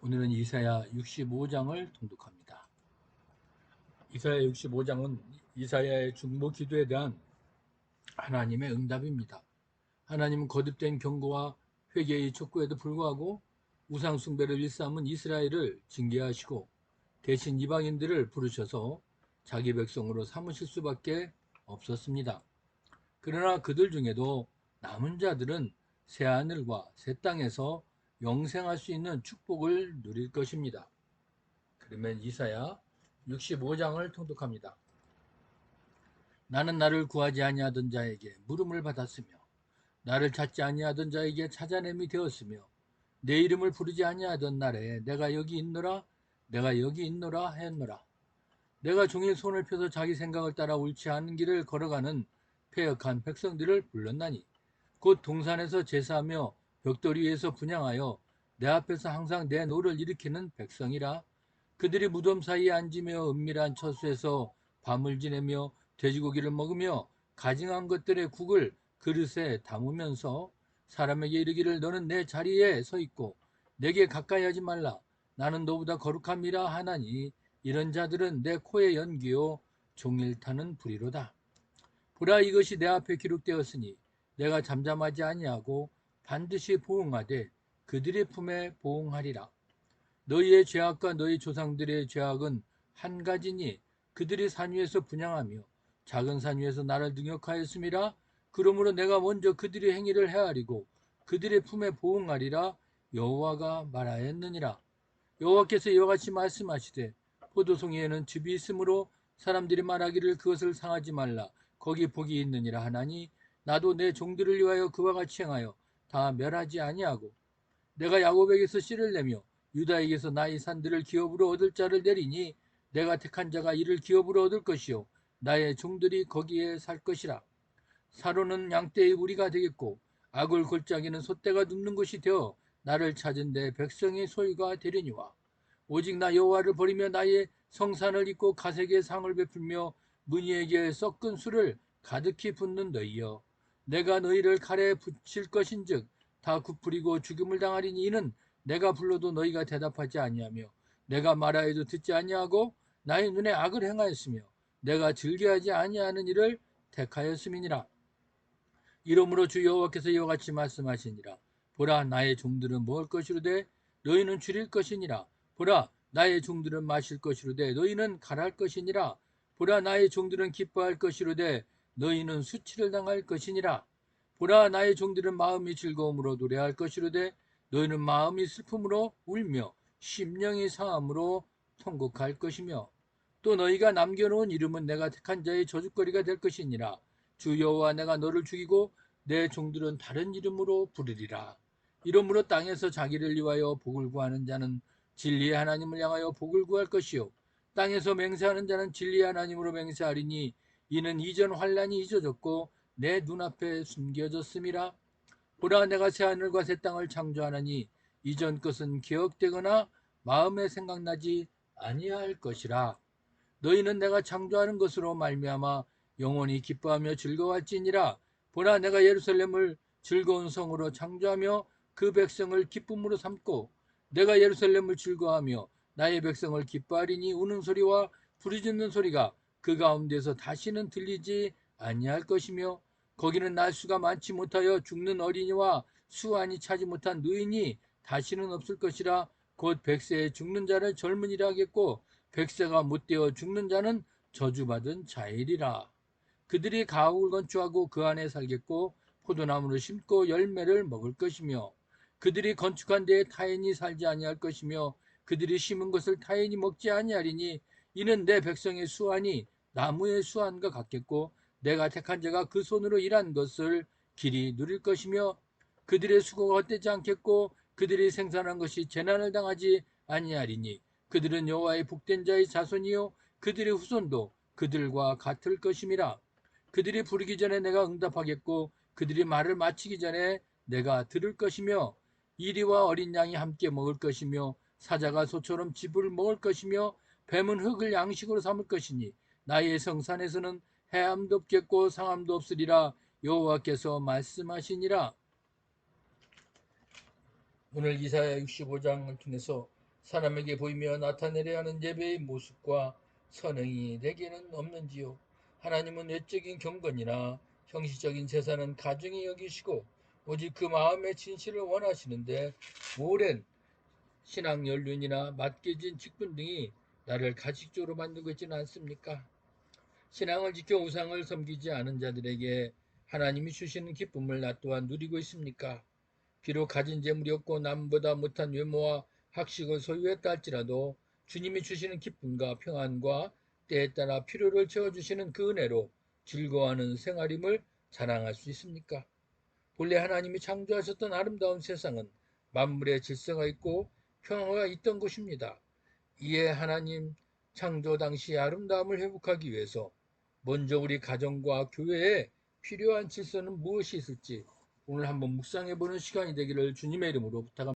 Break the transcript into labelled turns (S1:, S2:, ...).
S1: 오늘은 이사야 65장을 통독합니다. 이사야 65장은 이사야의 중보 기도에 대한 하나님의 응답입니다. 하나님은 거듭된 경고와 회개의 촉구에도 불구하고 우상 숭배를 일삼은 이스라엘을 징계하시고 대신 이방인들을 부르셔서 자기 백성으로 삼으실 수밖에 없었습니다. 그러나 그들 중에도 남은 자들은 새 하늘과 새 땅에서 영생할 수 있는 축복을 누릴 것입니다. 그러면 이사야 65장을 통독합니다. 나는 나를 구하지 아니하던 자에게 물음을 받았으며 나를 찾지 아니하던 자에게 찾아냄이 되었으며 내 이름을 부르지 아니하던 날에 내가 여기 있노라 내가 여기 있노라 했노라 내가 종일 손을 펴서 자기 생각을 따라 옳지 않은 길을 걸어가는 폐역한 백성들을 불렀나니 곧 동산에서 제사하며 벽돌 위에서 분양하여 내 앞에서 항상 내 노를 일으키는 백성이라. 그들이 무덤 사이에 앉으며 은밀한 처수에서 밤을 지내며 돼지고기를 먹으며 가증한 것들의 국을 그릇에 담으면서 사람에게 이르기를 너는 내 자리에 서 있고 내게 가까이 하지 말라. 나는 너보다 거룩함이라 하나니 이런 자들은 내 코에 연기요 종일 타는 불이로다. 보라 이것이 내 앞에 기록되었으니 내가 잠잠하지 아니하고 반드시 보응하되 그들의 품에 보응하리라. 너희의 죄악과 너희 조상들의 죄악은 한 가지니 그들이 산 위에서 분양하며 작은 산 위에서 나를 능욕하였음이라. 그러므로 내가 먼저 그들의 행위를 헤아리고 그들의 품에 보응하리라. 여호와가 말하였느니라. 여호와께서 이와 같이 말씀하시되 포도송이에는 즙이 있으므로 사람들이 말하기를 그것을 상하지 말라. 거기 복이 있느니라 하나니 나도 내 종들을 위하여 그와 같이 행하여 다 멸하지 아니하고 내가 야곱에게서 씨를 내며 유다에게서 나의 산들을 기업으로 얻을 자를 내리니 내가 택한 자가 이를 기업으로 얻을 것이요 나의 종들이 거기에 살 것이라. 사로는 양떼의 우리가 되겠고 악을 골짜기는 소떼가 눕는 것이 되어 나를 찾은 내 백성의 소유가 되려니와 오직 나 여호와를 버리며 나의 성산을 입고 가색의 상을 베풀며 무니에게 썩은 술을 가득히 붓는 너희여 내가 너희를 칼에 붙일 것인즉 다 굽부리고 죽임을 당하리니 이는 내가 불러도 너희가 대답하지 아니하며 내가 말하여도 듣지 아니하고 나의 눈에 악을 행하였으며 내가 즐겨하지 아니하는 일을 택하였음이니라. 이러므로 주 여호와께서 이와 같이 말씀하시니라. 보라 나의 종들은 먹을 것이로되 너희는 줄일 것이니라. 보라 나의 종들은 마실 것이로되 너희는 갈할 것이니라. 보라 나의 종들은 기뻐할 것이로되 너희는 수치를 당할 것이니라. 보라 나의 종들은 마음이 즐거움으로 노래할 것이로되 너희는 마음이 슬픔으로 울며 심령이 상함으로 통곡할 것이며 또 너희가 남겨놓은 이름은 내가 택한 자의 저주거리가 될 것이니라. 주 여호와 내가 너를 죽이고 내 종들은 다른 이름으로 부르리라. 이러므로 땅에서 자기를 위하여 복을 구하는 자는 진리의 하나님을 향하여 복을 구할 것이요. 땅에서 맹세하는 자는 진리의 하나님으로 맹세하리니 이는 이전 환란이 잊어졌고 내 눈앞에 숨겨졌음이라. 보라 내가 새 하늘과 새 땅을 창조하나니 이전 것은 기억되거나 마음에 생각나지 아니할 것이라. 너희는 내가 창조하는 것으로 말미암아 영원히 기뻐하며 즐거워할지니라. 보라 내가 예루살렘을 즐거운 성으로 창조하며 그 백성을 기쁨으로 삼고 내가 예루살렘을 즐거워하며 나의 백성을 기뻐하리니 우는 소리와 부르짖는 소리가 그 가운데서 다시는 들리지 아니할 것이며 거기는 날수가 많지 못하여 죽는 어린이와 수완이 차지 못한 노인이 다시는 없을 것이라 곧 백세에 죽는 자를 젊은이라 하겠고 백세가 못되어 죽는 자는 저주받은 자이리라. 그들이 가옥을 건축하고 그 안에 살겠고 포도나무를 심고 열매를 먹을 것이며 그들이 건축한 데에 타인이 살지 아니할 것이며 그들이 심은 것을 타인이 먹지 아니하리니 이는 내 백성의 수완이 나무의 수완과 같겠고 내가 택한 자가 그 손으로 일한 것을 길이 누릴 것이며 그들의 수고가 헛되지 않겠고 그들이 생산한 것이 재난을 당하지 아니하리니 그들은 여호와의 복된 자의 자손이요 그들의 후손도 그들과 같을 것임이라. 그들이 부르기 전에 내가 응답하겠고 그들이 말을 마치기 전에 내가 들을 것이며 이리와 어린 양이 함께 먹을 것이며 사자가 소처럼 집을 먹을 것이며 뱀은 흙을 양식으로 삼을 것이니 나의 성산에서는 해함도 없겠고 상함도 없으리라 여호와께서 말씀하시니라 오늘 이사야 65장을 통해서 사람에게 보이며 나타내려 하는 예배의 모습과 선행이 내게는 없는지요. 하나님은 외적인 경건이나 형식적인 제사는 가중히 여기시고 오직 그 마음의 진실을 원하시는데 오랜 신앙 연륜이나 맡겨진 직분 등이 나를 가식적으로 만들고 있지는 않습니까? 신앙을 지켜 우상을 섬기지 않은 자들에게 하나님이 주시는 기쁨을 나 또한 누리고 있습니까? 비록 가진 재물이 없고 남보다 못한 외모와 학식을 소유했다 할지라도 주님이 주시는 기쁨과 평안과 때에 따라 필요를 채워주시는 그 은혜로 즐거워하는 생활임을 자랑할 수 있습니까? 본래 하나님이 창조하셨던 아름다운 세상은 만물의 질서가 있고 평화가 있던 것입니다. 이에 하나님 창조 당시의 아름다움을 회복하기 위해서 먼저 우리 가정과 교회에 필요한 질서는 무엇이 있을지 오늘 한번 묵상해 보는 시간이 되기를 주님의 이름으로 부탁합니다.